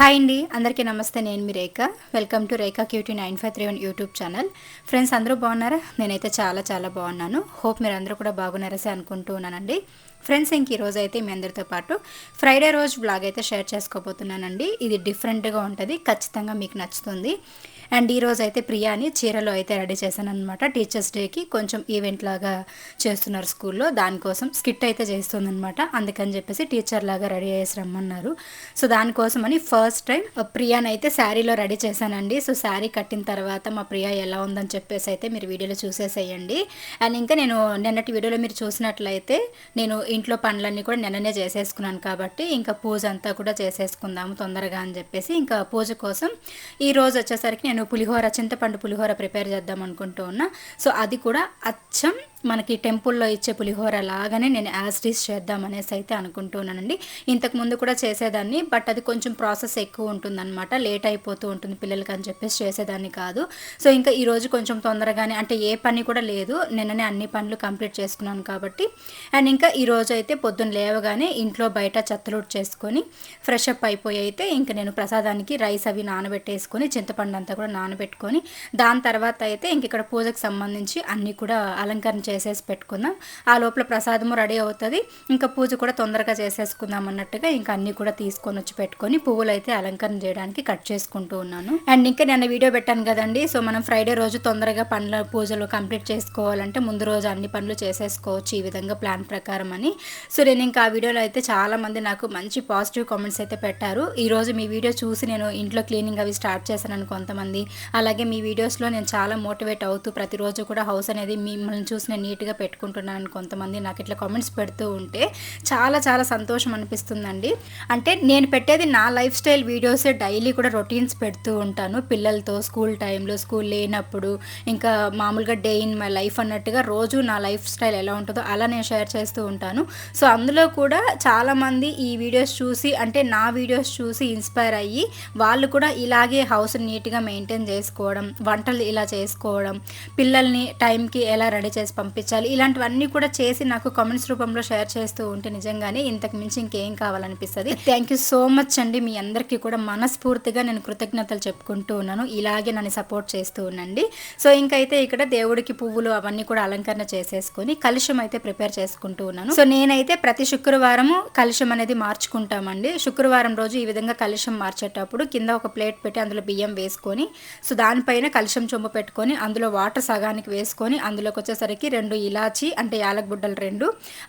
Hi అండి అందరికీ నమస్తే నేను మీ Rekha. Welcome to Rekha cutie nine five three one YouTube channel friends అందరూ బాగున్నారా? నేనైతే చాలా చాలా బాగున్నాను. హోప్ మీరు అందరూ కూడా బాగున్నారసే అనుకుంటూ ఉన్నానండి. ఫ్రెండ్స్ ఇంక ఈరోజు అయితే మీ అందరితో పాటు ఫ్రైడే రోజు బ్లాగ్ అయితే షేర్ చేసుకోబోతున్నానండి. ఇది డిఫరెంట్గా ఉంటుంది ఖచ్చితంగా మీకు నచ్చుతుంది. అండ్ ఈ రోజు అయితే ప్రియాని చీరలో అయితే రెడీ చేశాను అనమాట టీచర్స్ డేకి కొంచెం ఈవెంట్ లాగా చేస్తున్నారు స్కూల్లో. దానికోసం స్కిట్ అయితే చేస్తుందనమాట అందుకని చెప్పేసి టీచర్ లాగా రెడీ చేసి రమ్మన్నారు. సో దానికోసం అని ఫస్ట్ టైం ప్రియాని అయితే శారీలో రెడీ చేశానండి. సో శారీ కట్టిన తర్వాత మా ప్రియా ఎలా ఉందని చెప్పేసి అయితే మీరు వీడియోలో చూసేసేయండి. అండ్ ఇంకా నేను నిన్నటి వీడియోలో మీరు చూసినట్లయితే నేను ఇంట్లో పనులన్నీ కూడా నిన్ననే చేసేసుకున్నాను కాబట్టి ఇంకా పూజ అంతా కూడా చేసేసుకుందాము తొందరగా అని చెప్పేసి ఇంకా పూజ కోసం ఈ రోజు వచ్చేసరికి నేను పులిహోర చింతపండు పులిహోర ప్రిపేర్ చేద్దాం అనుకుంటూ ఉన్నా. సో అది కూడా అచ్చం మనకి టెంపుల్లో ఇచ్చే పులిహోర లాగానే నేను యాజ్డీస్ చేద్దామనేసి అయితే అనుకుంటున్నానండి. ఇంతకు ముందు కూడా చేసేదాన్ని బట్ అది కొంచెం ప్రాసెస్ ఎక్కువ ఉంటుందన్నమాట. లేట్ అయిపోతూ ఉంటుంది పిల్లలకి అని చెప్పేసి చేసేదాన్ని కాదు. సో ఇంకా ఈరోజు కొంచెం తొందరగానే అంటే ఏ పని కూడా లేదు. నిన్ననే అన్ని పనులు కంప్లీట్ చేసుకున్నాను కాబట్టి. అండ్ ఇంకా ఈరోజు అయితే పొద్దున్న లేవగానే ఇంట్లో బయట చెత్తలూట్ చేసుకొని ఫ్రెష్ అప్ అయిపోయి అయితే ఇంకా నేను ప్రసాదానికి రైస్ అవి నానబెట్టేసుకొని చింతపండు అంతా కూడా నానబెట్టుకొని దాని తర్వాత అయితే ఇంక ఇక్కడ పూజకు సంబంధించి అన్నీ కూడా అలంకరణ చేసేసి పెట్టుకుందాం. ఆ లోపల ప్రసాదము రెడీ అవుతుంది. ఇంకా పూజ కూడా తొందరగా చేసేసుకుందాం అన్నట్టుగా ఇంకా అన్నీ కూడా తీసుకొని వచ్చి పెట్టుకొని పువ్వులు అయితే అలంకరణ చేయడానికి కట్ చేసుకుంటూ ఉన్నాను. అండ్ ఇంకా నేను వీడియో పెట్టాను కదండి. సో మనం ఫ్రైడే రోజు తొందరగా పనుల పూజలు కంప్లీట్ చేసుకోవాలంటే ముందు రోజు అన్ని పనులు చేసేసుకోవచ్చు ఈ విధంగా ప్లాన్ ప్రకారం అని. సో నేను ఇంకా ఆ వీడియోలో అయితే చాలా మంది నాకు మంచి పాజిటివ్ కామెంట్స్ అయితే పెట్టారు. ఈ రోజు మీ వీడియో చూసి నేను ఇంట్లో క్లీనింగ్ అవి స్టార్ట్ చేశానని కొంతమంది. అలాగే మీ వీడియోస్లో నేను చాలా మోటివేట్ అవుతూ ప్రతిరోజు కూడా హౌస్ అనేది మిమ్మల్ని చూసి నేను నీట్గా పెట్టుకుంటున్నాను కొంతమంది నాకు ఇట్లా కామెంట్స్ పెడుతూ ఉంటే చాలా చాలా సంతోషం అనిపిస్తుందండి. అంటే నేను పెట్టేది నా లైఫ్ స్టైల్ వీడియోస్ డైలీ కూడా రొటీన్స్ పెడుతూ ఉంటాను. పిల్లలతో స్కూల్ టైంలో స్కూల్ లేనప్పుడు ఇంకా మామూలుగా డే ఇన్ మై లైఫ్ అన్నట్టుగా రోజు నా లైఫ్ స్టైల్ ఎలా ఉంటుందో అలా నేను షేర్ చేస్తూ ఉంటాను. సో అందులో కూడా చాలామంది ఈ వీడియోస్ చూసి అంటే నా వీడియోస్ చూసి ఇన్స్పైర్ అయ్యి వాళ్ళు కూడా ఇలాగే హౌస్ నీట్గా మెయింటైన్ చేసుకోవడం వంటలు ఇలా చేసుకోవడం పిల్లల్ని టైంకి ఎలా రెడీ చేసి పంపించాలి. ఇలాంటివన్నీ కూడా చేసి నాకు కామెంట్స్ రూపంలో షేర్ చేస్తూ ఉంటే నిజంగానే ఇంతకు మించి ఇంకేం కావాలనిపిస్తుంది. థ్యాంక్ యూ సో మచ్ అండి. మీ అందరికీ కూడా మనస్ఫూర్తిగా నేను కృతజ్ఞతలు చెప్పుకుంటూ ఉన్నాను. ఇలాగే నన్ను సపోర్ట్ చేస్తూ ఉండండి. సో ఇంకైతే ఇక్కడ దేవుడికి పువ్వులు అవన్నీ కూడా అలంకరణ చేసేసుకొని కలుషం అయితే ప్రిపేర్ చేసుకుంటూ ఉన్నాను. సో నేనైతే ప్రతి శుక్రవారము కలుషం అనేది మార్చుకుంటామండి. శుక్రవారం రోజు ఈ విధంగా కలుషం మార్చేటప్పుడు కింద ఒక ప్లేట్ పెట్టి అందులో బియ్యం వేసుకొని సో దానిపైన కలుషం చొమ్ము పెట్టుకొని అందులో వాటర్ సగానికి వేసుకొని అందులోకి వచ్చేసరికి రెండు ఇలాచి అంటే యాలకబుడ్డలు రెండు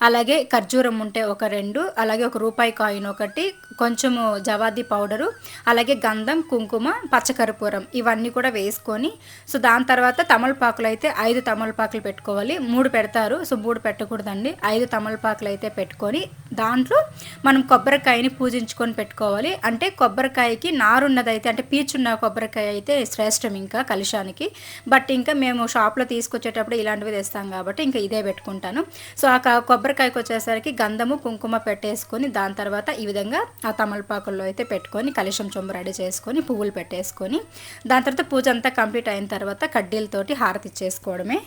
అలాగే ఖర్జూరం ఉంటే ఒక రెండు అలాగే ఒక రూపాయి కాయిన్ ఒకటి కొంచెము జవాది పౌడరు అలాగే గంధం కుంకుమ పచ్చకర్పూరం ఇవన్నీ కూడా వేసుకొని సో దాని తర్వాత తమలపాకులు అయితే ఐదు తమలపాకులు పెట్టుకోవాలి. మూడు పెడతారు సో మూడు పెట్టకూడదండి. ఐదు తమలపాకులు అయితే పెట్టుకొని దాంట్లో మనం కొబ్బరికాయని పూజించుకొని పెట్టుకోవాలి. అంటే కొబ్బరికాయకి నారున్నదైతే అంటే పీచున్న కొబ్బరికాయ అయితే శ్రేష్టం ఇంకా కలుషానికి. బట్ ఇంకా మేము షాప్లో తీసుకొచ్చేటప్పుడు ఇలాంటివి తెస్తాం కాబట్టి కాబట్టి ఇంకా ఇదే పెట్టుకుంటాను. సో ఆ కొబ్బరికాయకు వచ్చేసరికి గంధము కుంకుమ పెట్టేసుకొని దాని తర్వాత ఈ విధంగా ఆ తమలపాకుల్లో అయితే పెట్టుకొని కలుషం చొంబు రెడీ చేసుకొని పువ్వులు పెట్టేసుకొని దాని తర్వాత పూజ అంతా కంప్లీట్ అయిన తర్వాత కడ్డీలతోటి హారతి ఇచ్చేసుకోవడమే.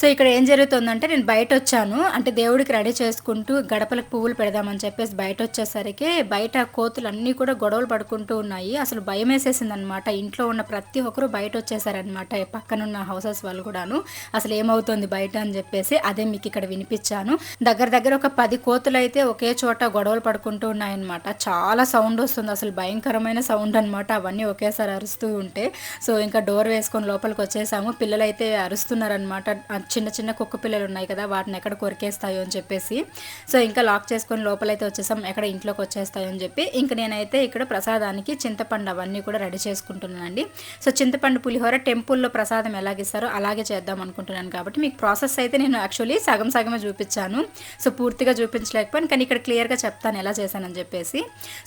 సో ఇక్కడ ఏం జరుగుతుందంటే నేను బయట వచ్చాను అంటే దేవుడికి రెడీ చేసుకుంటూ గడపలకు పువ్వులు పెడదామని చెప్పేసి బయట వచ్చేసరికి బయట కోతులు అన్నీ కూడా గొడవలు పడుకుంటూ ఉన్నాయి. అసలు భయం వేసేసింది అనమాట ఇంట్లో ఉన్న ప్రతి ఒక్కరు బయట వచ్చేసారనమాట పక్కనున్న హౌసెస్ వాళ్ళు కూడాను. అసలు ఏమవుతుంది బయట అని చెప్పేసి అదే మీకు ఇక్కడ వినిపించాను దగ్గర దగ్గర ఒక పది కోతులు అయితే ఒకే చోట గొడవలు పడుకుంటూ ఉన్నాయన్నమాట. చాలా సౌండ్ వస్తుంది. అసలు భయంకరమైన సౌండ్ అనమాట అవన్నీ ఒకేసారి అరుస్తూ ఉంటే. సో ఇంకా డోర్ వేసుకొని లోపలికి వచ్చేసాము పిల్లలైతే అరుస్తున్నారనమాట చిన్న చిన్న కుక్క పిల్లలు ఉన్నాయి కదా వాటిని ఎక్కడ కొరికేస్తాయో అని చెప్పేసి. సో ఇంకా లాక్ చేసుకొని లోపలైతే వచ్చేసాం ఎక్కడ ఇంట్లోకి వచ్చేస్తాయో అని చెప్పి. ఇంకా నేనైతే ఇక్కడ ప్రసాదానికి చింతపండు అవన్నీ కూడా రెడీ చేసుకుంటున్నానండి. సో చింతపండు పులిహోర టెంపుల్లో ప్రసాదం ఎలాగిస్తారో అలాగే చేద్దాం అనుకుంటున్నాను కాబట్టి మీకు ప్రాసెస్ అయితే నేను యాక్చువల్లీ సగం సగమే చూపించాను. సో పూర్తిగా చూపించలేకపోయాను కానీ ఇక్కడ క్లియర్గా చెప్తాను ఎలా చేశానని చెప్పేసి.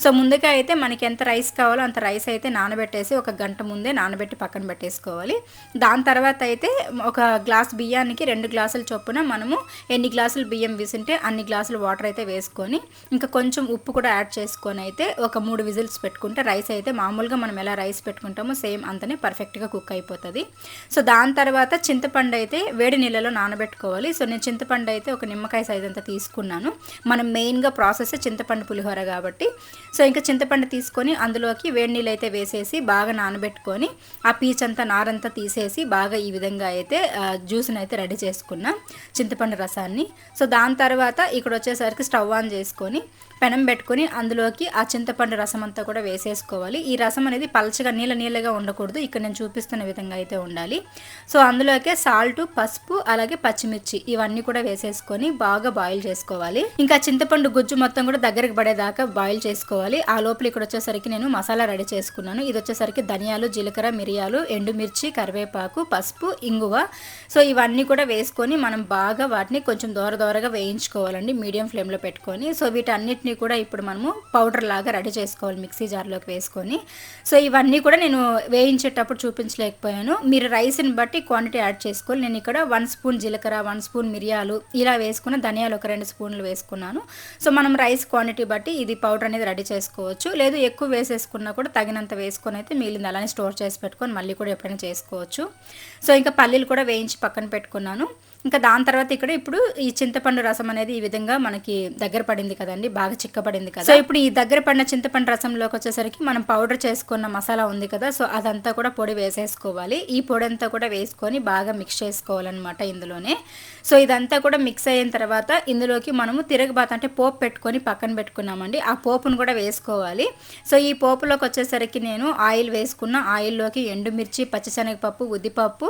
సో ముందుగా అయితే మనకి ఎంత రైస్ కావాలో అంత రైస్ అయితే నానబెట్టేసి ఒక గంట ముందే నానబెట్టి పక్కన పెట్టేసుకోవాలి. దాని తర్వాత అయితే ఒక గ్లాస్ బియ్యాన్ని బియ్యానికి రెండు గ్లాసుల చొప్పున మనము ఎన్ని గ్లాసులు బియ్యం వేసింటే అన్ని గ్లాసులు వాటర్ అయితే వేసుకొని ఇంకా కొంచెం ఉప్పు కూడా యాడ్ చేసుకొని అయితే ఒక మూడు విజిల్స్ పెట్టుకుంటే రైస్ అయితే మామూలుగా మనం ఎలా రైస్ పెట్టుకుంటామో సేమ్ అంతనే పర్ఫెక్ట్గా కుక్ అయిపోతుంది. సో దాని తర్వాత చింతపండు అయితే వేడి నీళ్ళలో నానబెట్టుకోవాలి. సో నేను చింతపండు అయితే ఒక నిమ్మకాయ సైజ్ అంతా తీసుకున్నాను. మనం మెయిన్గా ప్రాసెస్ చింతపండు పులిహోర కాబట్టి. సో ఇంకా చింతపండు తీసుకొని అందులోకి వేడి నీళ్ళు అయితే వేసేసి బాగా నానబెట్టుకొని ఆ పీచ్ అంతా నారంతా తీసేసి బాగా ఈ విధంగా అయితే జ్యూస్ని అయితే రెడీ చేసుకున్నాం చింతపండు రసాన్ని. సో దాని తర్వాత ఇక్కడ వచ్చేసరికి స్టవ్ ఆన్ చేసుకొని పెనం పెట్టుకొని అందులోకి ఆ చింతపండు రసం అంతా కూడా వేసేసుకోవాలి. ఈ రసం అనేది పలచగా నీళ్ళ నీళ్ళగా ఉండకూడదు. ఇక్కడ నేను చూపిస్తున్న విధంగా అయితే ఉండాలి. సో అందులోకే సాల్ట్ పసుపు అలాగే పచ్చిమిర్చి ఇవన్నీ కూడా వేసేసుకొని బాగా బాయిల్ చేసుకోవాలి. ఇంకా చింతపండు గుజ్జు మొత్తం కూడా దగ్గరికి పడేదాకా బాయిల్ చేసుకోవాలి. ఆ లోపల ఇక్కడ వచ్చేసరికి నేను మసాలా రెడీ చేసుకున్నాను. ఇది వచ్చేసరికి ధనియాలు జీలకర్ర మిరియాలు ఎండుమిర్చి కరివేపాకు పసుపు ఇంగువ. సో ఇవన్నీ కూడా వేసుకొని మనం బాగా వాటిని కొంచెం దూర దూరగా వేయించుకోవాలండి. మీడియం ఫ్లేమ్లో పెట్టుకొని. సో వీటన్నిటిని కూడా ఇప్పుడు మనము పౌడర్ లాగా రెడీ చేసుకోవాలి మిక్సీ జార్లోకి వేసుకొని. సో ఇవన్నీ కూడా నేను వేయించేటప్పుడు చూపించలేకపోయాను. మీరు రైస్ని బట్టి క్వాంటిటీ యాడ్ చేసుకోవాలి. నేను ఇక్కడ వన్ స్పూన్ జీలకర్ర వన్ స్పూన్ మిరియాలు ఇలా వేసుకున్న ధనియాలు ఒక రెండు స్పూన్లు వేసుకున్నాను. సో మనం రైస్ క్వాంటిటీ బట్టి ఇది పౌడర్ అనేది రెడీ చేసుకోవచ్చు. లేదు ఎక్కువ వేసేసుకున్నా కూడా తగినంత వేసుకొని అయితే మిగిలింది. అలానే స్టోర్ చేసి పెట్టుకొని మళ్ళీ కూడా ఎప్పుడైనా చేసుకోవచ్చు. సో ఇంకా పల్లీలు కూడా వేయించి పక్కన పెట్టుకున్నాను. ఇంకా దాని తర్వాత ఇక్కడ ఇప్పుడు ఈ చింతపండు రసం అనేది ఈ విధంగా మనకి దగ్గర పడింది కదండి బాగా చిక్కపడింది కదా. సో ఇప్పుడు ఈ దగ్గర పడిన చింతపండు రసంలోకి వచ్చేసరికి మనం పౌడర్ చేసుకున్న మసాలా ఉంది కదా సో అదంతా కూడా పొడి వేసేసుకోవాలి. ఈ పొడి అంతా కూడా వేసుకొని బాగా మిక్స్ చేసుకోవాలన్నమాట ఇందులోనే. సో ఇదంతా కూడా మిక్స్ అయిన తర్వాత ఇందులోకి మనము తిరగబాత అంటే పోపు పెట్టుకొని పక్కన పెట్టుకున్నామండి. ఆ పోపును కూడా వేసుకోవాలి. సో ఈ పోపులోకి వచ్చేసరికి నేను ఆయిల్ వేసుకున్న ఆయిల్లోకి ఎండుమిర్చి పచ్చిశనగపప్పు ఉద్దిపప్పు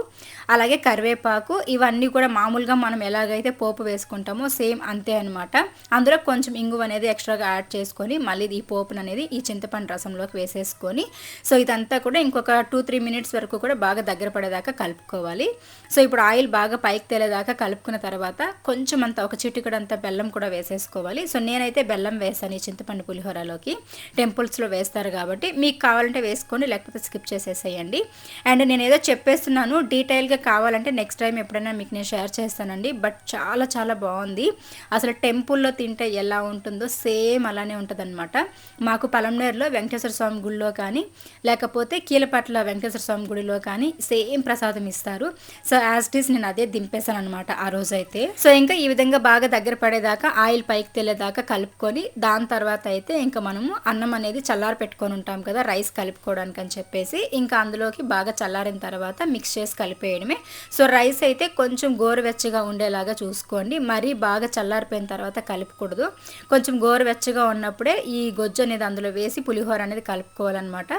అలాగే కరివేపాకు ఇవన్నీ కూడా మామూలుగా మనం ఎలాగైతే పోపు వేసుకుంటామో సేమ్ అంతే అనమాట అందులో కొంచెం ఇంగువ అనేది ఎక్స్ట్రాగా యాడ్ చేసుకొని మళ్ళీ ఈ పోపును అనేది ఈ చింతపండు రసంలోకి వేసేసుకొని సో ఇదంతా కూడా ఇంకొక టూ త్రీ మినిట్స్ వరకు కూడా బాగా దగ్గర పడేదాకా కలుపుకోవాలి. సో ఇప్పుడు ఆయిల్ బాగా పైకి తేలేదాకా కలుపుకున్న తర్వాత కొంచెం అంత ఒక చిటికడంత బెల్లం కూడా వేసేసుకోవాలి. సో నేనైతే బెల్లం వేసాను ఈ చింతపండు పులిహోరలోకి. టెంపుల్స్లో వేస్తారు కాబట్టి మీకు కావాలంటే వేసుకోండి లేకపోతే స్కిప్ చేసేసేయండి. అండ్ నేను ఏదో చెప్పేస్తున్నాను డీటెయిల్గా కావాలంటే నెక్స్ట్ టైం ఎప్పుడైనా మీకు నేను షేర్ చేస్తానండి. బట్ చాలా చాలా బాగుంది. అసలు టెంపుల్లో తింటే ఎలా ఉంటుందో సేమ్ అలానే ఉంటుందన్నమాట. మాకు పలంనేరులో వెంకటేశ్వర స్వామి గుడిలో కానీ లేకపోతే కీలపట్ల వెంకటేశ్వర స్వామి గుడిలో కానీ సేమ్ ప్రసాదం ఇస్తారు. సో యాజ్ ఇట్ ఈస్ నేను అదే దింపేశాను అనమాట ఆ రోజు అయితే సో ఇంకా ఈ విధంగా బాగా దగ్గర పడేదాకా ఆయిల్ పైకి తెల్లేదాకా కలుపుకొని దాని తర్వాత అయితే ఇంకా మనము అన్నం అనేది చల్లారి పెట్టుకొని ఉంటాం కదా రైస్ కలుపుకోవడానికి అని చెప్పేసి ఇంకా అందులోకి బాగా చల్లారిన తర్వాత మిక్స్ చేసి కలిపేయడమే. సో రైస్ అయితే కొంచెం గోరువెచ్చగా ఉండేలాగా చూసుకోండి. మరీ బాగా చల్లారిపోయిన తర్వాత కలుపుకూడదు. కొంచెం గోరువెచ్చగా ఉన్నప్పుడే ఈ గొజ్జు అనేది అందులో వేసి పులిహోర అనేది కలుపుకోవాలన్నమాట.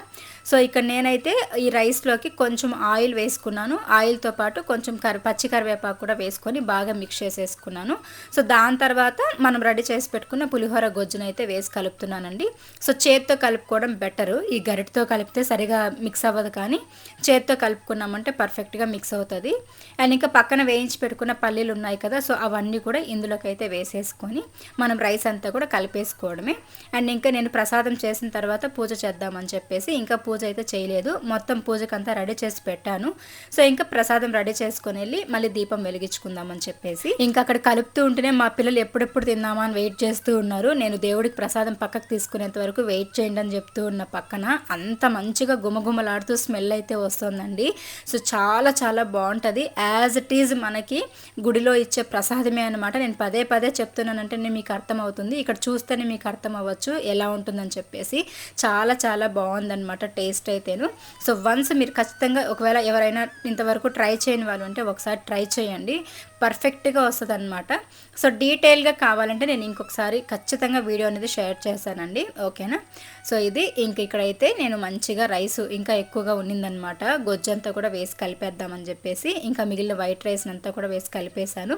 సో ఇక్కడ నేనైతే ఈ రైస్లోకి కొంచెం ఆయిల్ వేసుకున్నాను. ఆయిల్తో పాటు కొంచెం కరి పచ్చి కరివేపాకు కూడా వేసుకొని బాగా మిక్స్ చేసేసుకున్నాను. సో దాని తర్వాత మనం రెడీ చేసి పెట్టుకున్న పులిహోర గొజ్జునైతే వేసి కలుపుతున్నానండి. సో చేత్తో కలుపుకోవడం బెటరు. ఈ గరిటతో కలిపితే సరిగా మిక్స్ అవ్వదు కానీ చేత్తో కలుపుకున్నామంటే పర్ఫెక్ట్గా మిక్స్ అవుతుంది. అండ్ ఇంకా పక్కన వేయించి పెట్టుకున్న పల్లీలు ఉన్నాయి కదా సో అవన్నీ కూడా ఇందులోకి అయితే వేసేసుకొని మనం రైస్ అంతా కూడా కలిపేసుకోవడమే. అండ్ ఇంకా నేను ప్రసాదం చేసిన తర్వాత పూజ చేద్దామని చెప్పేసి ఇంకా పూజ పూజ అయితే చేయలేదు. మొత్తం పూజకంతా రెడీ చేసి పెట్టాను. సో ఇంకా ప్రసాదం రెడీ చేసుకొని వెళ్ళి మళ్ళీ దీపం వెలిగించుకుందామని చెప్పేసి. ఇంకా అక్కడ కలుపుతూ ఉంటేనే మా పిల్లలు ఎప్పుడెప్పుడు తిందామా అని వెయిట్ చేస్తూ ఉన్నారు. నేను దేవుడికి ప్రసాదం పక్కకు తీసుకునేంత వరకు వెయిట్ చేయండి అని చెప్తూ ఉన్న పక్కన అంత మంచిగా గుమగుమలాడుతూ స్మెల్ అయితే వస్తుందండి. సో చాలా చాలా బాగుంటుంది. యాజ్ ఇట్ ఈజ్ మనకి గుడిలో ఇచ్చే ప్రసాదమే అనమాట నేను పదే పదే చెప్తున్నానంటే మీకు అర్థమవుతుంది. ఇక్కడ చూస్తేనే మీకు అర్థం అవ్వచ్చు ఎలా ఉంటుందని చెప్పేసి. చాలా చాలా బాగుందనమాట టేస్ట్ అయితేను. సో వన్స్ మీరు ఖచ్చితంగా ఒకవేళ ఎవరైనా ఇంతవరకు ట్రై చేయని వాళ్ళు ఉంటే ఒకసారి ట్రై చేయండి. పర్ఫెక్ట్గా వస్తుంది అనమాట సో డీటెయిల్గా కావాలంటే నేను ఇంకొకసారి ఖచ్చితంగా వీడియో అనేది షేర్ చేశానండి. ఓకేనా? సో ఇది ఇంక ఇక్కడైతే నేను మంచిగా రైస్ ఇంకా ఎక్కువగా ఉన్నిందనమాట గొజ్జంతా కూడా వేసి కలిపేద్దామని చెప్పేసి ఇంకా మిగిలిన వైట్ రైస్ అంతా కూడా వేసి కలిపేశాను.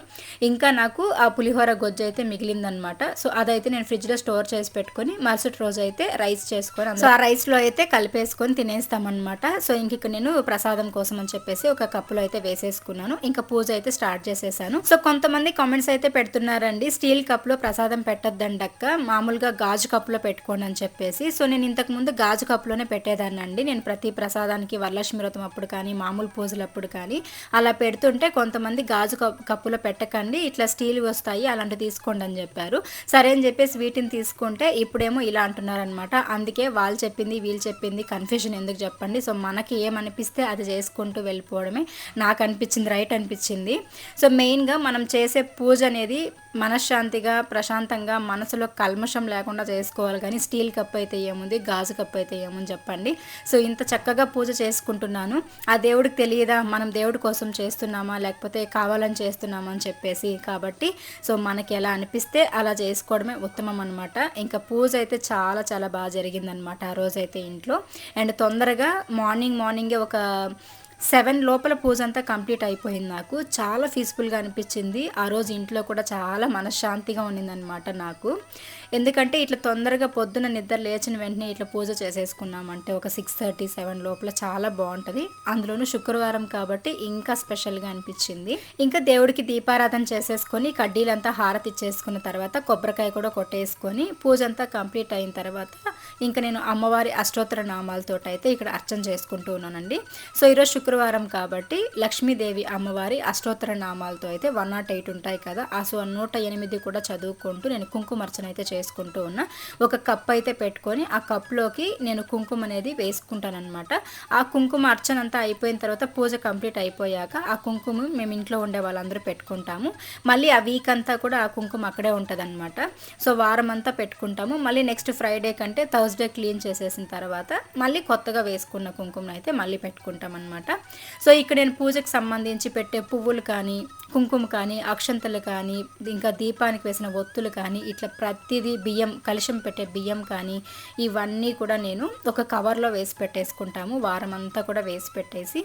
ఇంకా నాకు ఆ పులిహోర గొజ్జ అయితే మిగిలిందనమాట సో అదైతే నేను ఫ్రిడ్జ్లో స్టోర్ చేసి పెట్టుకొని మరుసటి రోజు అయితే రైస్ చేసుకొని సో ఆ రైస్లో అయితే కలిపేసుకొని తినేస్తామన్నమాట. సో ఇంక నేను ప్రసాదం కోసం అని చెప్పేసి ఒక కప్పులో అయితే వేసేసుకున్నాను. ఇంకా పూజ అయితే స్టార్ట్ చేశాను. సో కొంతమంది కామెంట్స్ అయితే పెడుతున్నారండి స్టీల్ కప్లో ప్రసాదం పెట్టద్దండి అక్క మామూలుగా గాజు కప్లో పెట్టుకోండి అని చెప్పేసి. సో నేను ఇంతకు ముందు గాజు కప్లోనే పెట్టేదాన్ని అండి నేను ప్రతి ప్రసాదానికి వరలక్ష్మి వ్రతం అప్పుడు కానీ మామూలు పూజలప్పుడు కానీ అలా పెడుతుంటే కొంతమంది గాజు కప్పులో పెట్టకండి ఇట్లా స్టీల్ వస్తాయి అలాంటివి తీసుకోండి అని చెప్పారు. సరే అని చెప్పేసి వీటిని తీసుకుంటే ఇప్పుడేమో ఇలా అంటున్నారనమాట అందుకే వాళ్ళు చెప్పింది వీళ్ళు చెప్పింది కన్ఫ్యూజన్ ఎందుకు చెప్పండి? సో మనకి ఏమనిపిస్తే అది చేసుకుంటూ వెళ్ళిపోవడమే. నాకు అనిపించింది రైట్ అనిపించింది. సో మెయిన్గా మనం చేసే పూజ అనేది మనశ్శాంతిగా ప్రశాంతంగా మనసులో కల్మషం లేకుండా చేసుకోవాలి. కానీ స్టీల్ కప్ అయితే ఏముంది? గాజు కప్ అయితే ఏముంది చెప్పండి. సో ఇంత చక్కగా పూజ చేసుకుంటున్నాను. ఆ దేవుడికి తెలియదా? మనం దేవుడి కోసం చేస్తున్నామా? లేకపోతే కావాలని చేస్తున్నామా అని చెప్పేసి. కాబట్టి సో మనకి ఎలా అనిపిస్తే అలా చేసుకోవడమే ఉత్తమం అనమాట ఇంకా పూజ అయితే చాలా చాలా బాగా జరిగిందనమాట ఆ రోజైతే ఇంట్లో. అండ్ తొందరగా మార్నింగ్ మార్నింగే ఒక సెవెన్ లోపల పూజ అంతా కంప్లీట్ అయిపోయింది నాకు. చాలా పీస్ఫుల్గా అనిపించింది. ఆ రోజు ఇంట్లో కూడా చాలా మనశ్శాంతిగా ఉన్నిందనమాట నాకు. ఎందుకంటే ఇట్లా తొందరగా పొద్దున నిద్ర లేచిన వెంటనే ఇట్లా పూజ చేసేసుకున్నామంటే ఒక సిక్స్ థర్టీ సెవెన్ లోపల చాలా బాగుంటుంది. అందులోనూ శుక్రవారం కాబట్టి ఇంకా స్పెషల్గా అనిపించింది. ఇంకా దేవుడికి దీపారాధన చేసేసుకొని కడ్డీలంతా హారతి ఇచ్చేసుకున్న తర్వాత కొబ్బరికాయ కూడా కొట్టేసుకొని పూజ అంతా కంప్లీట్ అయిన తర్వాత ఇంకా నేను అమ్మవారి అష్టోత్తర నామాలతో అయితే ఇక్కడ అర్చన చేసుకుంటూ ఉన్నానండి. సో ఈరోజు శుక్రవారం కాబట్టి లక్ష్మీదేవి అమ్మవారి అష్టోత్తర నామాలతో అయితే వన్ నాట్ ఎయిట్ ఉంటాయి కదా. ఆ సో నూట ఎనిమిది కూడా చదువుకుంటూ నేను కుంకుమర్చన అయితే చేసుకుంటూ ఉన్నా ఒక కప్ అయితే పెట్టుకొని ఆ కప్లోకి నేను కుంకుమ అనేది వేసుకుంటానమాట ఆ కుంకుమ అర్చన అంతా అయిపోయిన తర్వాత పూజ కంప్లీట్ అయిపోయాక ఆ కుంకుమ మేము ఇంట్లో ఉండే వాళ్ళందరూ పెట్టుకుంటాము. మళ్ళీ ఆ వీక్ అంతా కూడా ఆ కుంకుమ అక్కడే ఉంటుంది సో వారం అంతా పెట్టుకుంటాము. మళ్ళీ నెక్స్ట్ ఫ్రైడే కంటే థర్స్డే క్లీన్ చేసేసిన తర్వాత మళ్ళీ కొత్తగా వేసుకున్న కుంకుమను అయితే మళ్ళీ పెట్టుకుంటాం అనమాట సో ఇక్కడ నేను పూజకు సంబంధించి పెట్టే పువ్వులు కానీ కుంకుమ కానీ అక్షంతలు కానీ ఇంకా దీపానికి వేసిన ఒత్తులు కానీ ఇట్లా ప్రతిదీ బియ్యం కలుషం పెట్టే బియ్యం కానీ ఇవన్నీ కూడా నేను ఒక కవర్లో వేసి పెట్టేసుకుంటాము. వారం అంతా కూడా వేసి పెట్టేసి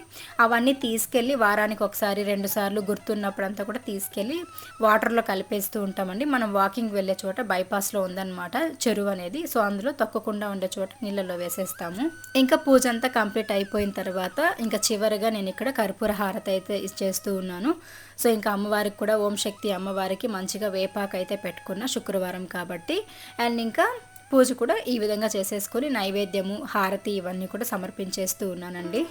అవన్నీ తీసుకెళ్ళి వారానికి ఒకసారి రెండు సార్లు గుర్తున్నప్పుడు అంతా కూడా తీసుకెళ్ళి వాటర్లో కలిపేస్తూ ఉంటామండి. మనం వాకింగ్ వెళ్ళే చోట బైపాస్లో ఉందన్నమాట చెరువు అనేది. సో అందులో తొక్కకుండా ఉండే చోట నీళ్ళలో వేసేస్తాము. ఇంకా పూజ అంతా కంప్లీట్ అయిపోయిన తర్వాత ఇంకా చివరిగా నేను ఇక్కడ కర్పూర హారత అయితే చేస్తూ ఉన్నాను. సో ఇంకా అమ్మవారికి కూడా ఓం శక్తి అమ్మవారికి మంచిగా వేపాకు అయితే పెట్టుకున్న శుక్రవారం కాబట్టి అండ్ ఇంకా పూజ కూడా ఈ విధంగా చేసేసుకొని నైవేద్యము హారతి ఇవన్నీ కూడా సమర్పించేస్తూ ఉన్నానండి.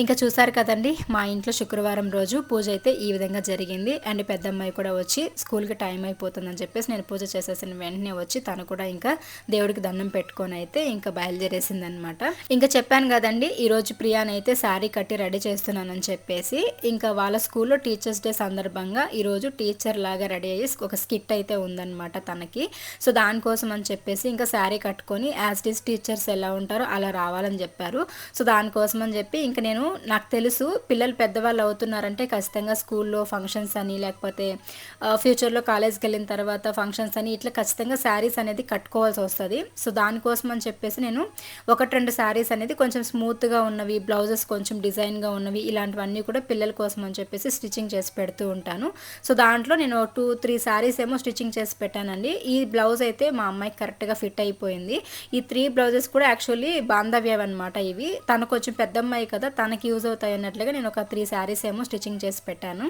ఇంకా చూసారు కదండి మా ఇంట్లో శుక్రవారం రోజు పూజ అయితే ఈ విధంగా జరిగింది. అండ్ పెద్దమ్మాయి కూడా వచ్చి స్కూల్కి టైం అయిపోతుందని చెప్పేసి నేను పూజ చేసేసిన వెంటనే వచ్చి తను కూడా ఇంకా దేవుడికి దండం పెట్టుకొని అయితే ఇంకా బయలుదేరేసింది అనమాట ఇంకా చెప్పాను కదండి ఈరోజు ప్రియాని అయితే శారీ కట్టి రెడీ చేస్తున్నానని చెప్పేసి ఇంకా వాళ్ళ స్కూల్లో టీచర్స్ డే సందర్భంగా ఈరోజు టీచర్ లాగా రెడీ అయ్యి ఒక స్కిట్ అయితే ఉందన్నమాట తనకి. సో దానికోసం అని చెప్పేసి ఇంకా శారీ కట్టుకొని యాజ్ టీస్ టీచర్స్ ఎలా ఉంటారో అలా రావాలని చెప్పారు. సో దానికోసం అని చెప్పి ఇంకా నేను నాకు తెలుసు పిల్లలు పెద్దవాళ్ళు అవుతున్నారంటే ఖచ్చితంగా స్కూల్లో ఫంక్షన్స్ అని లేకపోతే ఫ్యూచర్లో కాలేజ్కి వెళ్ళిన తర్వాత ఫంక్షన్స్ అని ఇట్లా ఖచ్చితంగా శారీస్ అనేది కట్టుకోవాల్సి వస్తుంది. సో దానికోసం అని చెప్పేసి నేను ఒకటి రెండు శారీస్ అనేది కొంచెం స్మూత్గా ఉన్నవి బ్లౌజెస్ కొంచెం డిజైన్గా ఉన్నవి ఇలాంటివన్నీ కూడా పిల్లల కోసం అని చెప్పేసి స్టిచ్చింగ్ చేసి పెడుతూ ఉంటాను. సో దాంట్లో నేను టూ త్రీ శారీస్ ఏమో స్టిచ్చింగ్ చేసి పెట్టానండి. ఈ బ్లౌజ్ అయితే మా అమ్మాయికి కరెక్ట్గా ఫిట్ అయిపోయింది. ఈ త్రీ బ్లౌజెస్ కూడా యాక్చువల్లీ బాంధవ్యం అనమాట ఇవి. తను కొంచెం పెద్ద అమ్మాయి కదా తన మనకి యూజ్ అవుతాయి అన్నట్లుగా నేను ఒక త్రీ శారీస్ ఏమో స్టిచ్చింగ్ చేసి పెట్టాను.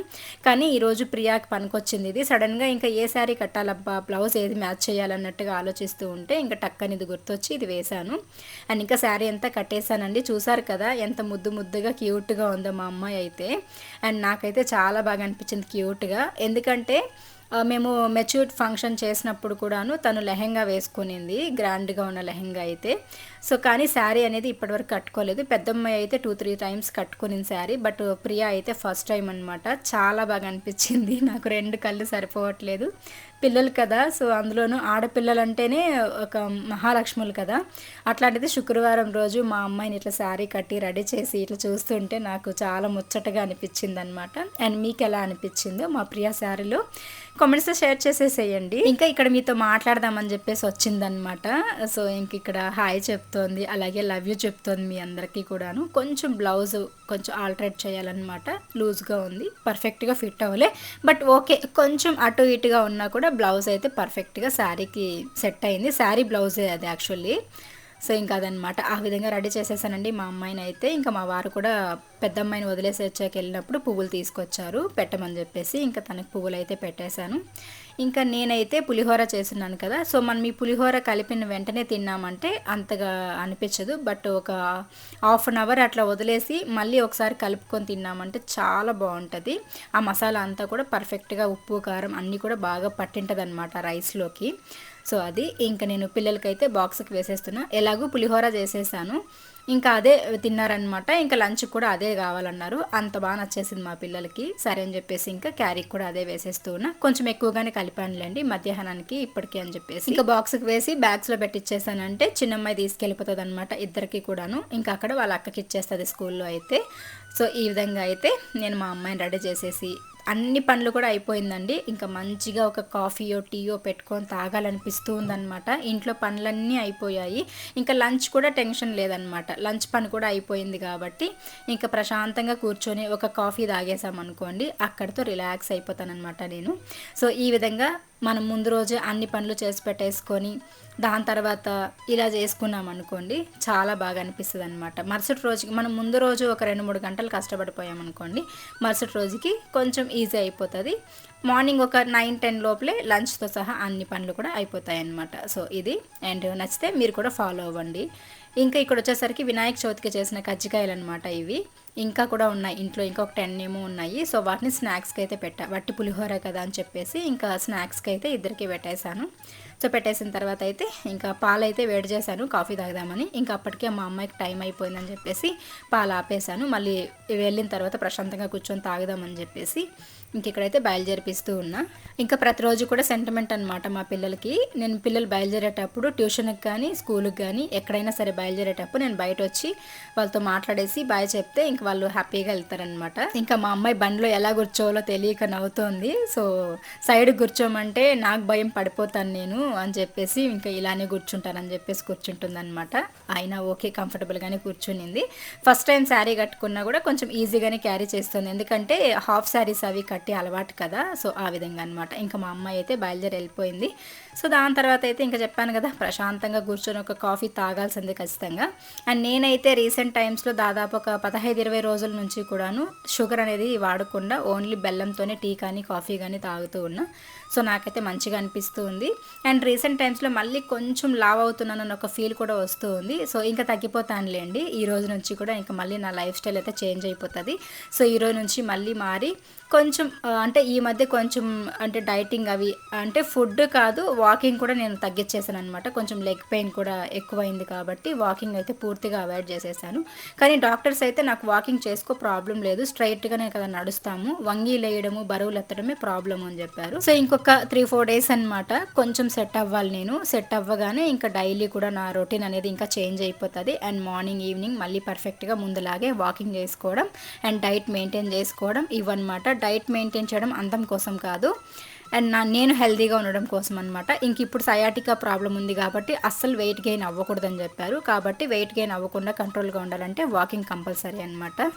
కానీ ఈరోజు ప్రియాకి పనికొచ్చింది ఇది. సడన్గా ఇంకా ఏ శారీ కట్టాలబ్బా? బ్లౌజ్ ఏది మ్యాచ్ చేయాలన్నట్టుగా ఆలోచిస్తూ ఉంటే ఇంకా టక్కని ఇది గుర్తొచ్చి ఇది వేశాను. అండ్ ఇంకా శారీ అంతా కట్టేశానండి. చూసారు కదా ఎంత ముద్దు ముద్దుగా క్యూట్గా ఉందో మా అమ్మాయి అయితే. అండ్ నాకైతే చాలా బాగా అనిపించింది క్యూట్గా. ఎందుకంటే మేము మెచ్యూర్డ్ ఫంక్షన్ చేసినప్పుడు కూడాను తను లెహెంగా వేసుకునింది గ్రాండ్గా ఉన్న లెహెంగా అయితే. సో కానీ శారీ అనేది ఇప్పటివరకు కట్టుకోలేదు. పెద్దమ్మాయి అయితే టూ త్రీ టైమ్స్ కట్టుకునింది శారీ బట్ ప్రియా అయితే ఫస్ట్ టైం అనమాట చాలా బాగా అనిపించింది. నాకు రెండు కళ్ళు సరిపోవట్లేదు. పిల్లలు కదా సో అందులోనూ ఆడపిల్లలు అంటేనే ఒక మహాలక్ష్ములు కదా. అట్లాంటిది శుక్రవారం రోజు మా అమ్మాయిని ఇట్లా శారీ కట్టి రెడీ చేసి ఇట్లా చూస్తుంటే నాకు చాలా ముచ్చటగా అనిపించింది అనమాట అండ్ మీకు ఎలా అనిపించిందో మా ప్రియా శారీలో. కామెంట్స్లో షేర్ చేసేసేయండి. ఇంకా ఇక్కడ మీతో మాట్లాడదామని చెప్పేసి వచ్చిందనమాట సో ఇంక ఇక్కడ హాయ్ చెప్తోంది అలాగే లవ్ యూ చెప్తోంది మీ అందరికీ కూడాను. కొంచెం బ్లౌజ్ కొంచెం ఆల్టరేట్ చేయాలన్నమాట. లూజ్గా ఉంది పర్ఫెక్ట్గా ఫిట్ అవ్వలే. బట్ ఓకే కొంచెం అటు ఇటుగా ఉన్నా కూడా బ్లౌజ్ అయితే పర్ఫెక్ట్గా శారీకి సెట్ అయింది. శారీ బ్లౌజే అది యాక్చువల్లీ సో ఇంకా అదనమాట ఆ విధంగా రెడీ చేసేసానండి మా అమ్మాయిని అయితే ఇంకా మా వారు కూడా పెద్ద అమ్మాయిని వదిలేసి వచ్చాక వెళ్ళినప్పుడు పువ్వులు తీసుకొచ్చారు పెట్టమని చెప్పేసి ఇంకా తనకి పువ్వులు అయితే పెట్టేశాను. ఇంకా నేనైతే పులిహోర చేస్తున్నాను కదా సో మనం ఈ పులిహోర కలిపిన వెంటనే తిన్నామంటే అంతగా అనిపించదు. బట్ ఒక హాఫ్ అన్ అవర్ అట్లా వదిలేసి మళ్ళీ ఒకసారి కలుపుకొని తిన్నామంటే చాలా బాగుంటుంది. ఆ మసాలా అంతా కూడా పర్ఫెక్ట్గా ఉప్పు కారం అన్నీ కూడా బాగా పట్టింటుంది అనమాట రైస్లోకి. సో అది ఇంకా నేను పిల్లలకైతే బాక్స్కి వేసేస్తున్నా. ఎలాగూ పులిహోర చేసేసాను. ఇంకా అదే తిన్నారనమాట ఇంకా లంచ్ కూడా అదే కావాలన్నారు. అంత బాగా నచ్చేసింది మా పిల్లలకి. సరే అని చెప్పేసి ఇంకా క్యారీకి కూడా అదే వేసేస్తూ ఉన్నా. కొంచెం ఎక్కువగానే కలిపానులేండి మధ్యాహ్నానికి ఇప్పటికీ అని చెప్పేసి. ఇంకా బాక్స్కి వేసి బ్యాగ్స్లో పెట్టిచ్చేసానంటే చిన్నమ్మాయి తీసుకెళ్ళిపోతుంది అనమాట ఇద్దరికి కూడాను. ఇంకా అక్కడ వాళ్ళ అక్కకి ఇచ్చేస్తుంది స్కూల్లో అయితే. సో ఈ విధంగా అయితే నేను మా అమ్మాయిని రెడీ చేసేసి అన్ని పనులు కూడా అయిపోయిందండి. ఇంకా మంచిగా ఒక కాఫీయో టీయో పెట్టుకొని తాగాలనిపిస్తూ ఉందనమాట ఇంట్లో పనులన్నీ అయిపోయాయి. ఇంకా లంచ్ కూడా టెన్షన్ లేదనమాట లంచ్ పని కూడా అయిపోయింది కాబట్టి ఇంకా ప్రశాంతంగా కూర్చొని ఒక కాఫీ తాగేసామనుకోండి అక్కడితో రిలాక్స్ అయిపోతానమాట నేను. సో ఈ విధంగా మనం ముందు రోజే అన్ని పనులు చేసి పెట్టేసుకొని దాని తర్వాత ఇలా చేసుకున్నాం అనుకోండి చాలా బాగా అనిపిస్తుంది అనమాట మరుసటి రోజుకి మనం ముందు రోజు ఒక రెండు మూడు గంటలు కష్టపడిపోయాం అనుకోండి మరుసటి రోజుకి కొంచెం ఈజీ అయిపోతుంది. మార్నింగ్ ఒక నైన్ టెన్ లోపలే లంచ్తో సహా అన్ని పనులు కూడా అయిపోతాయి అన్నమాట సో ఇది అండ్ నచ్చితే మీరు కూడా ఫాలో అవ్వండి. ఇంకా ఇక్కడ వచ్చేసరికి వినాయక చవితికి చేసిన కజ్జికాయలు అనమాట ఇవి. ఇంకా కూడా ఉన్నాయి ఇంట్లో ఇంకా ఒక టెన్ ఏమో ఉన్నాయి. సో వాటిని స్నాక్స్కి అయితే పెట్టా. వట్టి పులిహోర కదా అని చెప్పేసి ఇంకా స్నాక్స్కి అయితే ఇద్దరికి పెట్టేశాను. సో పెట్టేసిన తర్వాత అయితే ఇంకా పాలు అయితే వేడి చేశాను కాఫీ తాగుదామని. ఇంకా అప్పటికే మా అమ్మాయికి టైం అయిపోయిందని చెప్పేసి పాలు ఆపేశాను. మళ్ళీ వెళ్ళిన తర్వాత ప్రశాంతంగా కూర్చొని తాగుదామని చెప్పేసి ఇంక ఇక్కడైతే బయలుదేరిపిస్తూ ఉన్నా. ఇంకా ప్రతిరోజు కూడా సెంటిమెంట్ అనమాట మా పిల్లలకి. నేను పిల్లలు బయలుదేరేటప్పుడు ట్యూషన్కి కానీ స్కూల్కి కానీ ఎక్కడైనా సరే బయలుదేరేటప్పుడు నేను బయట వచ్చి వాళ్ళతో మాట్లాడేసి బాయ్ చెప్తే ఇంక వాళ్ళు హ్యాపీగా వెళ్తారనమాట ఇంకా మా అమ్మాయి బండిలో ఎలా కూర్చోవాలో తెలియక నవ్వుతోంది. సో సైడ్ కూర్చోమంటే నాకు భయం పడిపోతాను నేను అని చెప్పేసి ఇంకా ఇలానే కూర్చుంటానని చెప్పేసి కూర్చుంటుంది అనమాట అయినా ఓకే కంఫర్టబుల్గానే కూర్చునింది. ఫస్ట్ టైం శారీ కట్టుకున్నా కూడా కొంచెం ఈజీగానే క్యారీ చేస్తుంది. ఎందుకంటే హాఫ్ శారీస్ అవి కట్టి అలవాటు కదా. సో ఆ విధంగా అనమాట ఇంకా మా అమ్మాయి అయితే బయలుదేరి వెళ్ళిపోయింది. సో దాని తర్వాత అయితే ఇంకా చెప్పాను కదా ప్రశాంతంగా కూర్చొని ఒక కాఫీ తాగాల్సిందే ఖచ్చితంగా. అండ్ నేనైతే రీసెంట్ టైమ్స్లో దాదాపు ఒక పదహైదు ఇరవై రోజుల నుంచి కూడాను షుగర్ అనేది వాడకుండా ఓన్లీ బెల్లంతోనే టీ కానీ కాఫీ కానీ తాగుతూ ఉన్నా. సో నాకైతే మంచిగా అనిపిస్తూ ఉంది. అండ్ రీసెంట్ టైమ్స్లో మళ్ళీ కొంచెం లావ్ అవుతున్నానన్న ఒక ఫీల్ కూడా వస్తూ ఉంది. సో ఇంకా తగ్గిపోతానులేండి ఈ రోజు నుంచి కూడా ఇంకా మళ్ళీ నా లైఫ్ స్టైల్ అయితే చేంజ్ అయిపోతుంది. సో ఈ రోజు నుంచి మళ్ళీ మారి కొంచెం అంటే ఈ మధ్య కొంచెం అంటే డైటింగ్ అవి అంటే ఫుడ్ కాదు వాకింగ్ కూడా నేను తగ్గించేసాను అనమాట కొంచెం లెగ్ పెయిన్ కూడా ఎక్కువైంది కాబట్టి వాకింగ్ అయితే పూర్తిగా అవాయిడ్ చేసేసాను. కానీ డాక్టర్స్ అయితే నాకు వాకింగ్ చేసుకో ప్రాబ్లం లేదు. స్ట్రైట్గానే కదా నడుస్తాము. వంగి లేయడము బరువులు ఎత్తడమే ప్రాబ్లం అని చెప్పారు. సో ఇంకొక త్రీ ఫోర్ డేస్ అనమాట కొంచెం సెట్ అవ్వాలి నేను. సెట్ అవ్వగానే ఇంకా డైలీ కూడా నా రొటీన్ అనేది ఇంకా చేంజ్ అయిపోతుంది. అండ్ మార్నింగ్ ఈవినింగ్ మళ్ళీ పర్ఫెక్ట్గా ముందులాగే వాకింగ్ చేసుకోవడం అండ్ డైట్ మెయింటైన్ చేసుకోవడం ఇవన్నమాట. డైట్ మెయింటైన్ చేయడం అందం కోసం కాదు. అండ్ నా నేను హెల్తీగా ఉండడం కోసం అనమాట ఇంక ఇప్పుడు సయాటికా ప్రాబ్లం ఉంది కాబట్టి అస్సలు వెయిట్ గెయిన్ అవ్వకూడదని చెప్పారు. కాబట్టి వెయిట్ గెయిన్ అవ్వకుండా కంట్రోల్గా ఉండాలంటే వాకింగ్ కంపల్సరీ అనమాట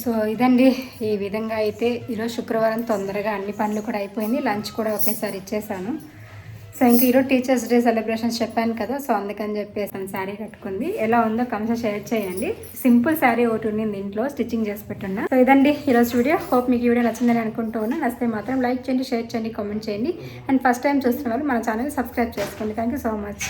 సో ఇదండి. ఈ విధంగా అయితే ఈరోజు శుక్రవారం తొందరగా అన్ని పనులు కూడా అయిపోయింది. లంచ్ కూడా ఒకేసారి ఇచ్చేసాను. సో ఇంకా ఈరోజు టీచర్స్ డే సెలబ్రేషన్స్ చెప్పాను కదా సో అందుకని చెప్పేసి తను శారీ కట్టుకుంది. ఎలా ఉందో కనీసం షేర్ చేయండి. సింపుల్ శారీ ఒకటి ఉండింది ఇంట్లో స్టిచ్చింగ్ చేసి పెట్టున్నా. సో ఇదండి ఈరోజు వీడియో. హోప్ మీకు వీడియో నచ్చిందని అనుకుంటూ ఉన్నా. నచ్చితే మాత్రం లైక్ చేయండి షేర్ చేయండి కామెంట్ చేయండి. అండ్ ఫస్ట్ టైం చూస్తున్న వాళ్ళు మన ఛానల్ సబ్స్క్రైబ్ చేసుకోండి. Thank you so much